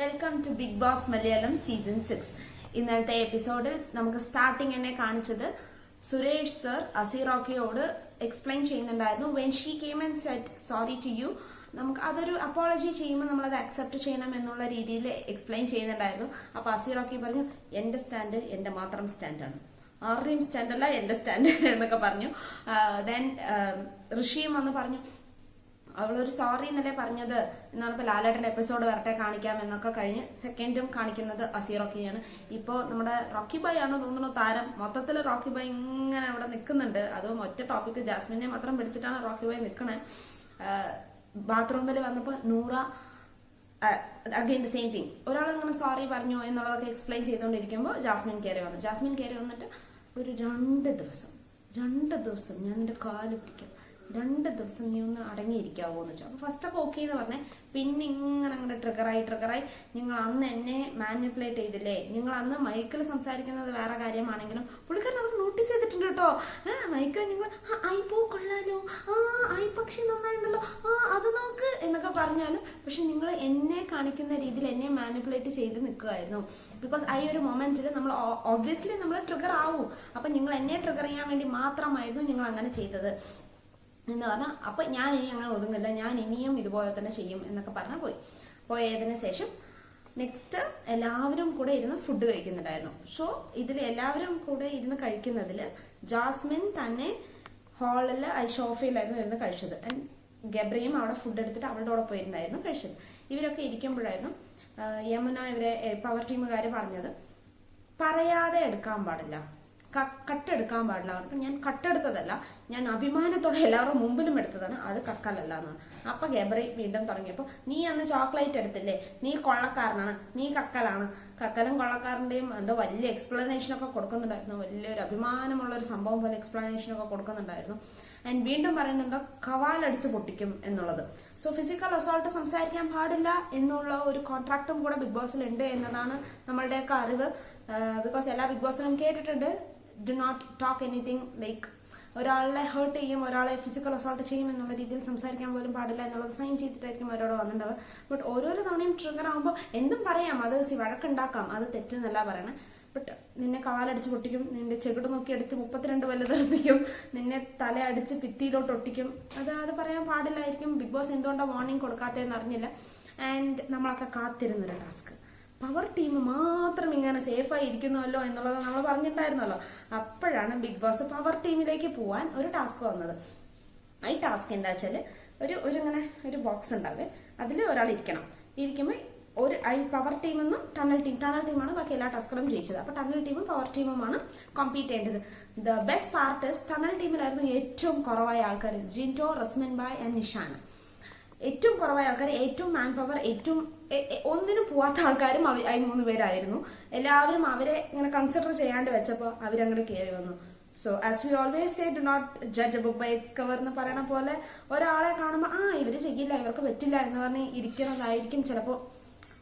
Welcome to Bigg Boss Malayalam season six ഇന്നലത്തെ എപ്പിസോഡിൽ നമുക്ക് സ്റ്റാർട്ടിങ് എന്നെ കാണിച്ചത് സുരേഷ് സർ അസിറോക്കിയോട് എക്സ്പ്ലെയിൻ ചെയ്യുന്നുണ്ടായിരുന്നു. When she came and set sorry to you നമുക്ക് അതൊരു അപ്പോളജി ചെയ്യുമ്പോൾ നമ്മളത് അക്സെപ്റ്റ് ചെയ്യണം എന്നുള്ള രീതിയിൽ എക്സ്പ്ലെയിൻ ചെയ്യുന്നുണ്ടായിരുന്നു. അപ്പോൾ അസിറോക്കി പറഞ്ഞു എന്റെ സ്റ്റാൻഡ് എന്റെ മാത്രം സ്റ്റാൻഡാണ് ആരുടെയും സ്റ്റാൻഡല്ല എന്റെ സ്റ്റാൻഡ് എന്നൊക്കെ പറഞ്ഞു. ദെൻ ഋഷിയും വന്ന് പറഞ്ഞു അവളൊരു സോറി എന്നല്ലേ പറഞ്ഞത്? എന്നാണ് ഇപ്പൊ ലാലേട്ടന്റെ എപ്പിസോഡ് വരട്ടെ കാണിക്കാം എന്നൊക്കെ കഴിഞ്ഞ് സെക്കൻഡും കാണിക്കുന്നത് അസീറോക്കിയാണ് ഇപ്പോൾ നമ്മുടെ റോക്കി ബായ് ആണ് തോന്നുന്നു താരം. മൊത്തത്തിൽ റോക്കി ബായ് ഇങ്ങനെ അവിടെ നിൽക്കുന്നുണ്ട് അതും ഒറ്റ ടോപ്പിക്ക് ജാസ്മിനെ മാത്രം പിടിച്ചിട്ടാണ് റോക്കി ബായ് നിൽക്കണേ ബാത്റൂമിൽ വന്നപ്പോൾ Noora again the same thing ഒരാൾ ഇങ്ങനെ സോറി പറഞ്ഞു എന്നുള്ളതൊക്കെ എക്സ്പ്ലെയിൻ ചെയ്തുകൊണ്ടിരിക്കുമ്പോൾ ജാസ്മിൻ കയറി വന്നു. ജാസ്മിൻ കയറി വന്നിട്ട് ഒരു രണ്ട് ദിവസം രണ്ട് ദിവസം ഞാൻ എന്റെ കാൽ പിടിക്കാം രണ്ട് ദിവസം നീ ഒന്ന് അടങ്ങിയിരിക്കാവോ എന്ന് അപ്പൊ ഫസ്റ്റ് ഒക്കെ ഓക്കെ എന്ന് പറഞ്ഞേ. പിന്നെ ഇങ്ങനെ അങ്ങോട്ട് ട്രിഗറായി ട്രിഗറായി നിങ്ങൾ അന്ന് എന്നെ മാനിപ്പുലേറ്റ് ചെയ്തില്ലേ? നിങ്ങൾ അന്ന് മൈക്കിൽ സംസാരിക്കുന്നത് വേറെ കാര്യമാണെങ്കിലും പുള്ളിക്കാരൻ അവർ നോട്ടീസ് ചെയ്തിട്ടുണ്ട് കേട്ടോ. ആ മൈക്കിൽ നിങ്ങൾ ഐ പോ കൊള്ളാലോ. ആ ഐ പക്ഷി നന്നായിട്ടുണ്ടല്ലോ ആ അത് നോക്ക് എന്നൊക്കെ പറഞ്ഞാലും പക്ഷെ നിങ്ങൾ എന്നെ കാണിക്കുന്ന രീതിയിൽ എന്നെ മാനിപ്പുലേറ്റ് ചെയ്ത് നിൽക്കുമായിരുന്നു ബിക്കോസ് ആ ഒരു മൊമെന്റിൽ നമ്മൾ ഒബ്വിയസ്ലി നമ്മൾ ട്രിഗർ ആവും. അപ്പം നിങ്ങൾ എന്നെ ട്രിഗർ ചെയ്യാൻ വേണ്ടി മാത്രമായിരുന്നു നിങ്ങൾ അങ്ങനെ ചെയ്തത്. എന്ന് പറഞ്ഞാൽ അപ്പൊ ഞാൻ ഇനി അങ്ങനെ ഒതുങ്ങില്ല ഞാൻ ഇനിയും ഇതുപോലെ തന്നെ ചെയ്യും എന്നൊക്കെ പറഞ്ഞാൽ പോയി. പോയതിന് ശേഷം നെക്സ്റ്റ് എല്ലാവരും കൂടെ ഇരുന്ന് ഫുഡ് കഴിക്കുന്നുണ്ടായിരുന്നു. സോ ഇതിൽ എല്ലാവരും കൂടെ ഇരുന്ന് കഴിക്കുന്നതിൽ ജാസ്മിൻ തന്നെ ഹാളിൽ ഷോഫയിലായിരുന്നു ഇരുന്ന് കഴിച്ചത്. ആൻഡ് ഗബ്രിയും അവിടെ ഫുഡ് എടുത്തിട്ട് അവളുടെ കൂടെ പോയിരുന്നായിരുന്നു കഴിച്ചത്. ഇവരൊക്കെ ഇരിക്കുമ്പോഴായിരുന്നു യമുന ഇവരെ പവർ ടീമുകാർ പറഞ്ഞത് പറയാതെ എടുക്കാൻ പാടില്ല. കട്ടെടുക്കാൻ പാടില്ല. അവർക്ക് ഞാൻ കട്ടെടുത്തതല്ല ഞാൻ അഭിമാനത്തോടെ എല്ലാവരുടെ മുമ്പിലും എടുത്തതാണ്. അത് കക്കലല്ല എന്ന് അപ്പൊ ഗബറി വീണ്ടും തുടങ്ങിയപ്പോ നീ അന്ന് ചോക്ലേറ്റ് എടുത്തില്ലേ? നീ കൊള്ളക്കാരനാണ്. നീ കക്കലാണ്. കക്കലും കൊള്ളക്കാരന്റെയും എന്തോ വലിയ എക്സ്പ്ലനേഷൻ ഒക്കെ കൊടുക്കുന്നുണ്ടായിരുന്നു. വലിയൊരു അഭിമാനമുള്ള ഒരു സംഭവം പോലെ എക്സ്പ്ലനേഷൻ ഒക്കെ കൊടുക്കുന്നുണ്ടായിരുന്നു. ആൻഡ് വീണ്ടും പറയുന്നുണ്ട് കവാലടിച്ച് പൊട്ടിക്കും എന്നുള്ളത്. സോ ഫിസിക്കൽ അസോൾട്ട് സംസാരിക്കാൻ പാടില്ല എന്നുള്ള ഒരു കോൺട്രാക്റ്റും കൂടെ ബിഗ് ബോസിൽ ഉണ്ട് എന്നതാണ് നമ്മളുടെയൊക്കെ അറിവ്. ബിക്കോസ് എല്ലാ ബിഗ് ബോസിലും കേട്ടിട്ടുണ്ട്. Do not talk anything like ഒരാളെ ഹേർട്ട് ചെയ്യും ഒരാളെ ഫിസിക്കൽ അസോൾട്ട് ചെയ്യും എന്നുള്ള രീതിയിൽ സംസാരിക്കാൻ പോലും പാടില്ല എന്നുള്ളത് സൈൻ ചെയ്തിട്ടായിരിക്കും അവരോട് വന്നിട്ടുണ്ടാവുക. ബട്ട് ഓരോരോ തവണയും ട്രിഗർ ആകുമ്പോൾ എന്തും പറയാം. അത് സി വഴക്കുണ്ടാക്കാം. അത് തെറ്റെന്നല്ല പറയണേ. ബട്ട് നിന്നെ കാലടിച്ച് പൊട്ടിക്കും നിന്റെ ചെകിട് നോക്കി അടിച്ച് മുപ്പത്തിരണ്ട് വല്ല തെറിപ്പിക്കും നിന്നെ തല അടിച്ച് ഭിത്തിയിലോട്ട് ഒട്ടിക്കും. അത് അത് പറയാൻ പാടില്ലായിരിക്കും. ബിഗ് ബോസ് എന്തുകൊണ്ടാണ് വാർണിംഗ് കൊടുക്കാത്തതെന്ന് അറിഞ്ഞില്ല. ആൻഡ് നമ്മളൊക്കെ കാത്തിരുന്നൊരു ടാസ്ക് പവർ ടീം മാത്രം ഇങ്ങനെ സേഫായി ഇരിക്കുന്നുവല്ലോ എന്നുള്ളത് നമ്മൾ പറഞ്ഞിട്ടുണ്ടായിരുന്നല്ലോ. അപ്പോഴാണ് ബിഗ് ബോസ് പവർ ടീമിലേക്ക് പോവാൻ ഒരു ടാസ്ക് വന്നത്. ഈ ടാസ്ക് എന്താ വെച്ചാൽ ഒരു ഒരു ഇങ്ങനെ ഒരു ബോക്സ് ഉണ്ടാവുക അതിൽ ഒരാൾ ഇരിക്കണം. ഇരിക്കുമ്പോൾ ഒരു ഐ പവർ ടീം എന്നും ടണൽ ടീം ടണൽ ടീമാണ് ബാക്കി എല്ലാ ടാസ്കുകളും ജയിച്ചത്. അപ്പൊ ടണൽ ടീമും പവർ ടീമുമാണ് കോമ്പീറ്റ് ചെയ്യേണ്ടത്. ദ ബെസ്റ്റ് പാർട്ട് ടണൽ ടീമിലായിരുന്നു ഏറ്റവും കുറവായ ആൾക്കാർ ജിന്റോ റസ്മിൻ ബായ് ആൻഡ് നിഷാന ഏറ്റവും കുറവായ ആൾക്കാർ ഏറ്റവും മാൻ പവർ ഏറ്റവും ഒന്നിനും പോവാത്ത ആൾക്കാരും ഈ മൂന്ന് പേരായിരുന്നു. എല്ലാവരും അവരെ ഇങ്ങനെ കൺസിഡർ ചെയ്യാണ്ട് വെച്ചപ്പോൾ അവരങ്ങോട്ട് കയറി വന്നു. So as we always say do not judge a book by its cover എന്ന് പറയണ പോലെ ഒരാളെ കാണുമ്പോൾ ആ ഇവർ ചെയ്യില്ല ഇവർക്ക് പറ്റില്ല എന്ന് പറഞ്ഞ് ഇരിക്കുന്നതായിരിക്കും ചിലപ്പോൾ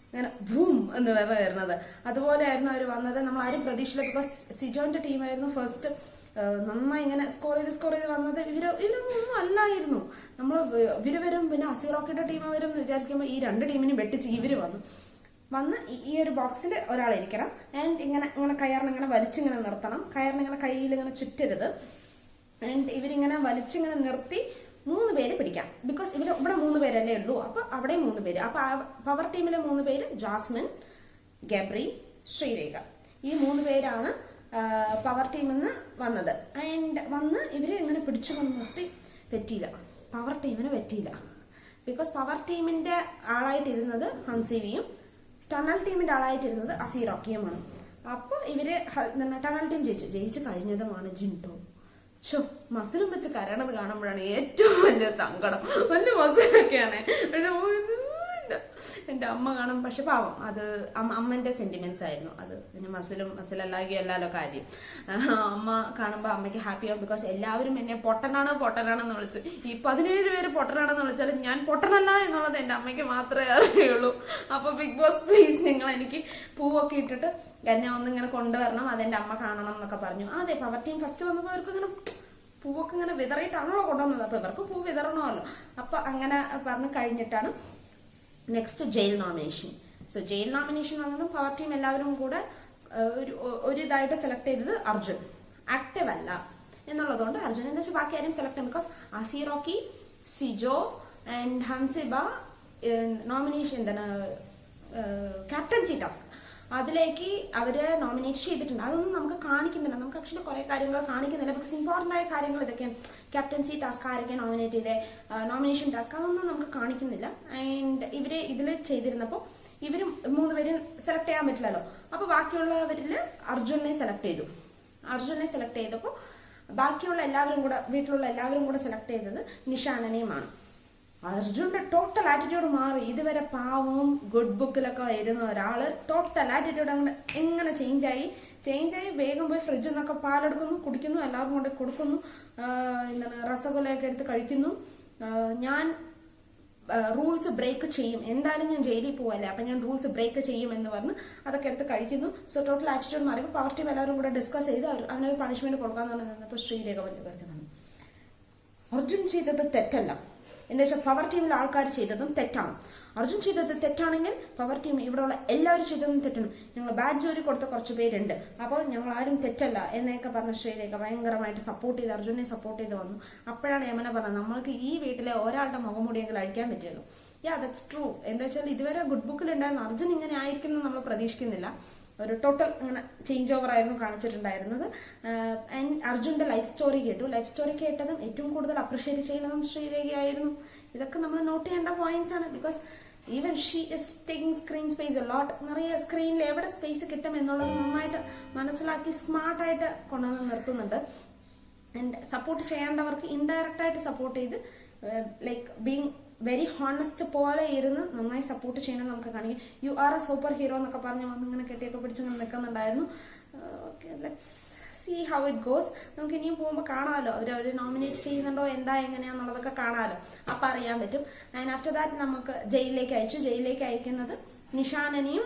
ഇങ്ങനെ ഭൂം എന്ന് പറഞ്ഞ് വരുന്നത്. അതുപോലെയായിരുന്നു അവർ വന്നത്. നമ്മൾ ആരും പ്രതീക്ഷയില്ല ബിക്കോസ് സിജോന്റെ ടീമായിരുന്നു ഫസ്റ്റ് നന്നായി ഇങ്ങനെ സ്കോർ ചെയ്ത് സ്കോർ ചെയ്ത് വന്നത്. ഇവർ ഇവരൊന്നും അല്ലായിരുന്നു. നമ്മൾ ഇവർ വരും പിന്നെ അസീറോക്കിയുടെ ടീം വരും എന്ന് വിചാരിക്കുമ്പോൾ ഈ രണ്ട് ടീമിനും വെട്ടിച്ച് ഇവർ വന്നു. വന്ന് ഈ- ഒരു ബോക്സിൽ ഒരാളിരിക്കണം. ആൻഡ് ഇങ്ങനെ ഇങ്ങനെ കയറിന് ഇങ്ങനെ വലിച്ചിങ്ങനെ നിർത്തണം. കയറിന് ഇങ്ങനെ കയ്യിൽ ഇങ്ങനെ ചുറ്റരുത്. ആൻഡ് ഇവരിങ്ങനെ വലിച്ചിങ്ങനെ നിർത്തി മൂന്ന് പേര് പിടിക്കാം. ബിക്കോസ് ഇവർ ഇവിടെ മൂന്ന് പേരല്ലേ ഉള്ളൂ. അപ്പോൾ അവിടെയും മൂന്ന് പേര്. അപ്പോൾ പവർ ടീമിലെ മൂന്ന് പേര് ജാസ്മിൻ ഗബ്രി ശ്രീരേഖ. ഈ മൂന്ന് പേരാണ് പവർ ടീമിൽ നിന്ന് വന്നത്. ആൻഡ് വന്ന് ഇവരെ ഇങ്ങനെ പിടിച്ചു കൊണ്ട് നിർത്തി പറ്റിയില്ല പവർ ടീമിന് പറ്റിയില്ല. ബിക്കോസ് പവർ ടീമിന്റെ ആളായിട്ടിരുന്നത് ഹംസീവിയും ടണൽ ടീമിന്റെ ആളായിട്ടിരുന്നത് അസീറോക്കിയുമാണ് അപ്പോൾ ഇവർ ടണൽ ടീം ജയിച്ചു. ജയിച്ചു കഴിഞ്ഞതുമാണ് ജിൻടോ ഷോ മസിലും വെച്ച് കരയണത് കാണുമ്പോഴാണ് ഏറ്റവും വലിയ സങ്കടം. വലിയ മസിലൊക്കെയാണ്. പക്ഷെ എന്റെ അമ്മ കാണും. പക്ഷെ പാവം. അത് അമ്മന്റെ സെന്റിമെന്റ്സ് ആയിരുന്നു അത്. പിന്നെ മസിലും മസിലല്ലാകി അല്ലാലോ കാര്യം. അമ്മ കാണുമ്പോൾ അമ്മയ്ക്ക് ഹാപ്പി ആവും ബിക്കോസ് എല്ലാവരും എന്നെ പൊട്ടനാണ് പൊട്ടനാണെന്ന് വിളിച്ചു. ഈ പതിനേഴ് പേര് പൊട്ടനാണെന്ന് വിളിച്ചാൽ ഞാൻ പൊട്ടനല്ല എന്നുള്ളത് എന്റെ അമ്മയ്ക്ക് മാത്രമേ അറിയുള്ളൂ. അപ്പോൾ ബിഗ് ബോസ് പ്ലീസ് നിങ്ങൾ എനിക്ക് പൂവൊക്കെ ഇട്ടിട്ട് എന്നെ ഒന്നിങ്ങനെ കൊണ്ടുവരണം. അതെന്റെ അമ്മ കാണണം എന്നൊക്കെ പറഞ്ഞു. അതെ പവർ ടീം ഫസ്റ്റ് വന്നപ്പോൾ അവർക്ക് ഇങ്ങനെ പൂവൊക്കെ ഇങ്ങനെ വിതറിയിട്ടാണല്ലോ കൊണ്ടുവന്നത്. അപ്പൊ ഇവർക്ക് പൂ വിതറണമല്ലോ. അപ്പൊ അങ്ങനെ പറഞ്ഞു കഴിഞ്ഞിട്ടാണ് next jail nomination so jail nomination വന്നതും പവർ ടീം എല്ലാവരും കൂടെ ഒരു ഇതായിട്ട് സെലക്ട് ചെയ്തത് അർജുൻ. ആക്റ്റീവ് അല്ല എന്നുള്ളതുകൊണ്ട് അർജുൻ എന്ന് വെച്ചാൽ ബാക്കി ആരും സെലക്ട് ചെയ്യും because Asirocky Sijo and Hansiba nomination എന്താണ് ക്യാപ്റ്റൻസി ടാസ്ക് അതിലേക്ക് അവർ നോമിനേറ്റ് ചെയ്തിട്ടുണ്ട്. അതൊന്നും നമുക്ക് കാണിക്കുന്നില്ല. നമുക്ക് ആക്ച്വലി കുറെ കാര്യങ്ങൾ കാണിക്കുന്നില്ല. ബിക്കോസ് ഇമ്പോർട്ടന്റ് ആയ കാര്യങ്ങൾ ഇതൊക്കെ ക്യാപ്റ്റൻസി ടാസ്ക് ആരൊക്കെ നോമിനേറ്റ് ചെയ്തേ നോമിനേഷൻ ടാസ്ക് അതൊന്നും നമുക്ക് കാണിക്കുന്നില്ല. ആൻഡ് ഇവർ ഇതിൽ ചെയ്തിരുന്നപ്പോൾ ഇവരും മൂന്ന് പേരും സെലക്ട് ചെയ്യാൻ പറ്റില്ലല്ലോ. അപ്പൊ ബാക്കിയുള്ളവരിൽ അർജുനെ സെലക്ട് ചെയ്തു. അർജുനെ സെലക്ട് ചെയ്തപ്പോൾ ബാക്കിയുള്ള എല്ലാവരും കൂടെ വീട്ടിലുള്ള എല്ലാവരും കൂടെ സെലക്ട് ചെയ്തത് നിഷാനനെയുമാണ്. അർജുന്റെ ടോട്ടൽ ആറ്റിറ്റ്യൂഡ് മാറി. ഇതുവരെ പാവവും ഗുഡ് ബുക്കിലൊക്കെ ഇരുന്ന ഒരാൾ ടോട്ടൽ ആറ്റിറ്റ്യൂഡ് അങ്ങനെ എങ്ങനെ ചേഞ്ചായി ചേഞ്ചായി വേഗം പോയി ഫ്രിഡ്ജിൽ നിന്നൊക്കെ പാലെടുക്കുന്നു കുടിക്കുന്നു എല്ലാവർക്കും കൊണ്ട് കൊടുക്കുന്നു എന്താണ് റസഗുലയൊക്കെ എടുത്ത് കഴിക്കുന്നു. ഞാൻ റൂൾസ് ബ്രേക്ക് ചെയ്യും. എന്തായാലും ഞാൻ ജയിലിൽ പോവല്ലേ അപ്പൊ ഞാൻ റൂൾസ് ബ്രേക്ക് ചെയ്യും എന്ന് പറഞ്ഞ് അതൊക്കെ എടുത്ത് കഴിക്കുന്നു. സോ ടോട്ടൽ ആറ്റിറ്റ്യൂഡ് മാറി. പവർ ടീം എല്ലാവരും കൂടെ ഡിസ്കസ് ചെയ്ത് അവർ അവനൊരു പണിഷ്മെന്റ് കൊടുക്കാന്ന് പറഞ്ഞപ്പോൾ ശ്രീരേഖ വലിയ വന്നു. അർജുൻ ചെയ്തത് തെറ്റല്ല. എന്താ വെച്ചാൽ പവർ ടീമിലെ ആൾക്കാർ ചെയ്തതും തെറ്റാണ്. അർജുൻ ചെയ്തത് തെറ്റാണെങ്കിൽ പവർ ടീം ഇവിടെയുള്ള എല്ലാവരും ചെയ്തതും തെറ്റാണ്. ഞങ്ങൾ ബാഡ് ജോലി കൊടുത്ത കുറച്ച് പേരുണ്ട്. അപ്പോൾ ഞങ്ങൾ ആരും തെറ്റല്ല എന്നൊക്കെ പറഞ്ഞ ശ്രീരേഖ ഭയങ്കരമായിട്ട് സപ്പോർട്ട് ചെയ്ത് അർജുനെ സപ്പോർട്ട് ചെയ്ത് വന്നു. അപ്പോഴാണ് യമന പറഞ്ഞത് നമ്മൾക്ക് ഈ വീട്ടിലെ ഒരാളുടെ മുഖമുടിയെങ്കിലും അഴിക്കാൻ പറ്റിയല്ലോ. യാ ദറ്റ്സ് ട്രൂ എന്താ വെച്ചാൽ ഇതുവരെ ഗുഡ് ബുക്കിൽ ഉണ്ടായിരുന്ന അർജുൻ ഇങ്ങനെ ആയിരിക്കും എന്ന് നമ്മൾ പ്രതീക്ഷിക്കുന്നില്ല. ഒരു ടോട്ടൽ അങ്ങനെ ചേഞ്ച് ഓവർ ആയിരുന്നു കാണിച്ചിട്ടുണ്ടായിരുന്നത്. ആൻഡ് അർജുന്റെ ലൈഫ് സ്റ്റോറി കേട്ടു. ലൈഫ് സ്റ്റോറി കേട്ടതും ഏറ്റവും കൂടുതൽ അപ്രിഷ്യേറ്റ് ചെയ്യുന്നതും ശ്രീരേഖയായിരുന്നു. ഇതൊക്കെ നമ്മൾ നോട്ട് ചെയ്യേണ്ട പോയിന്റ്സ് ആണ്. Because even she is taking screen space lot നിറയെ സ്ക്രീനിൽ എവിടെ സ്പേസ് കിട്ടും എന്നുള്ളത് നന്നായിട്ട് മനസ്സിലാക്കി സ്മാർട്ടായിട്ട് കൊണ്ടുവന്ന് നിർത്തുന്നുണ്ട്. ആൻഡ് സപ്പോർട്ട് ചെയ്യേണ്ടവർക്ക് ഇൻഡയറക്റ്റ് ആയിട്ട് സപ്പോർട്ട് ചെയ്ത് ലൈക്ക് ബീങ് വെരി ഹോണസ്റ്റ് പോലെ ഇരുന്ന് നന്നായി സപ്പോർട്ട് ചെയ്യണം നമുക്ക് കാണിക്കാം you are a super hero എന്നൊക്കെ പറഞ്ഞ് വന്ന് ഇങ്ങനെ കെട്ടിയൊക്കെ പിടിച്ച് നിൽക്കുന്നുണ്ടായിരുന്നു. Okay let's see how it goes നമുക്ക് ഇനിയും പോകുമ്പോൾ കാണാമല്ലോ. അവർ അവർ നോമിനേറ്റ് ചെയ്യുന്നുണ്ടോ എന്താ എങ്ങനെയാന്നുള്ളതൊക്കെ കാണാമല്ലോ. അപ്പം അറിയാൻ പറ്റും. ആൻഡ് ആഫ്റ്റർ ദാറ്റ് നമുക്ക് ജയിലിലേക്ക് അയച്ചു. ജയിലിലേക്ക് അയക്കുന്നത് നിഷാനനെയും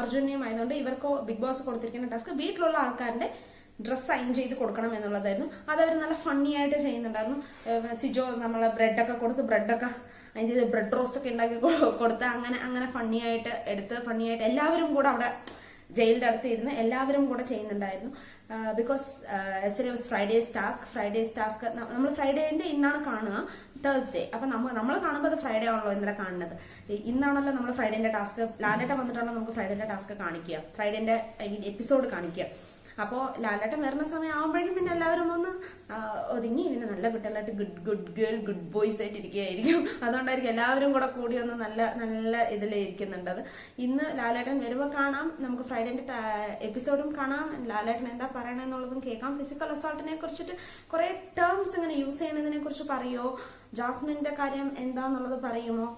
അർജുനെയും ആയതുകൊണ്ട് ഇവർക്കോ ബിഗ് ബോസ് കൊടുത്തിരിക്കുന്ന ടാസ്ക് വീട്ടിലുള്ള ആൾക്കാരുടെ ഡ്രസ്സ് അയൻ ചെയ്ത് കൊടുക്കണം എന്നുള്ളതായിരുന്നു. അത് അവർ നല്ല ഫണ്ണി ആയിട്ട് ചെയ്യുന്നുണ്ടായിരുന്നു. ഏഹ് സിജോ നമ്മളെ ബ്രെഡൊക്കെ കൊടുത്ത് ബ്രെഡൊക്കെ ചെയ്ത് ബ്രെഡ് റോസ്റ്റ് ഒക്കെ ഉണ്ടാക്കി കൊടുത്ത് അങ്ങനെ അങ്ങനെ ഫണ്ണി ആയിട്ട് എടുത്ത് ഫണ്ണി ആയിട്ട് എല്ലാവരും കൂടെ അവിടെ ജയിലിന്റെ അടുത്ത് ഇരുന്ന് എല്ലാവരും കൂടെ ചെയ്യുന്നുണ്ടായിരുന്നു. Because as was Fridays task Fridays task നമ്മൾ ഫ്രൈഡേന്റെ ഇന്നാണ് കാണുക. തേഴ്സ്ഡേ അപ്പം നമ്മൾ നമ്മൾ കാണുമ്പോൾ അത് ഫ്രൈഡേ ആണല്ലോ ഇന്നലെ കാണുന്നത്. ഇന്നാണല്ലോ നമ്മൾ ഫ്രൈഡേന്റെ ടാസ്ക് ലാലേട്ട വന്നിട്ടാണല്ലോ നമുക്ക് ഫ്രൈഡേന്റെ ടാസ്ക് കാണിക്കുക. ഫ്രൈഡേന്റെ ഐ മീൻ എപ്പിസോഡ് കാണിക്കുക. അപ്പോൾ ലാലേട്ടൻ വരുന്ന സമയം ആകുമ്പോഴേക്കും പിന്നെ എല്ലാവരും ഒന്ന് ആ, ഒതുങ്ങി പിന്നെ നല്ല കുട്ടികളായിട്ട് good good girl good boys ആയിട്ട് ഇരിക്കുകയായിരിക്കും. അതുകൊണ്ടായിരിക്കും എല്ലാവരും കൂടെ കൂടി ഒന്ന് നല്ല നല്ല ഇതിൽ ഇരിക്കുന്നുണ്ട് അത്. ഇന്ന് ലാലേട്ടൻ വരുമ്പോൾ കാണാം. നമുക്ക് ഫ്രൈഡേന്റെ എപ്പിസോഡും കാണാം. ലാലേട്ടൻ എന്താ പറയണെന്നുള്ളതും കേൾക്കാം. ഫിസിക്കൽ അസോൾട്ടിനെ കുറിച്ചിട്ട് കുറെ ടേംസ് ഇങ്ങനെ യൂസ് ചെയ്യുന്നതിനെ കുറിച്ച് പറയുമോ ജാസ്മിന്റെ കാര്യം എന്താന്നുള്ളത് പറയുമോ?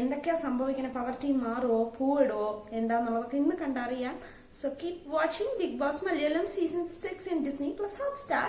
എന്തൊക്കെയാ സംഭവിക്കുന്നത് പവർ ടീം മാറുമോ പൂവിടുമോ എന്താന്നുള്ളതൊക്കെ ഇന്ന് കണ്ടറിയാം. So keep watching Bigg Boss Malayalam season six in Disney plus Hotstar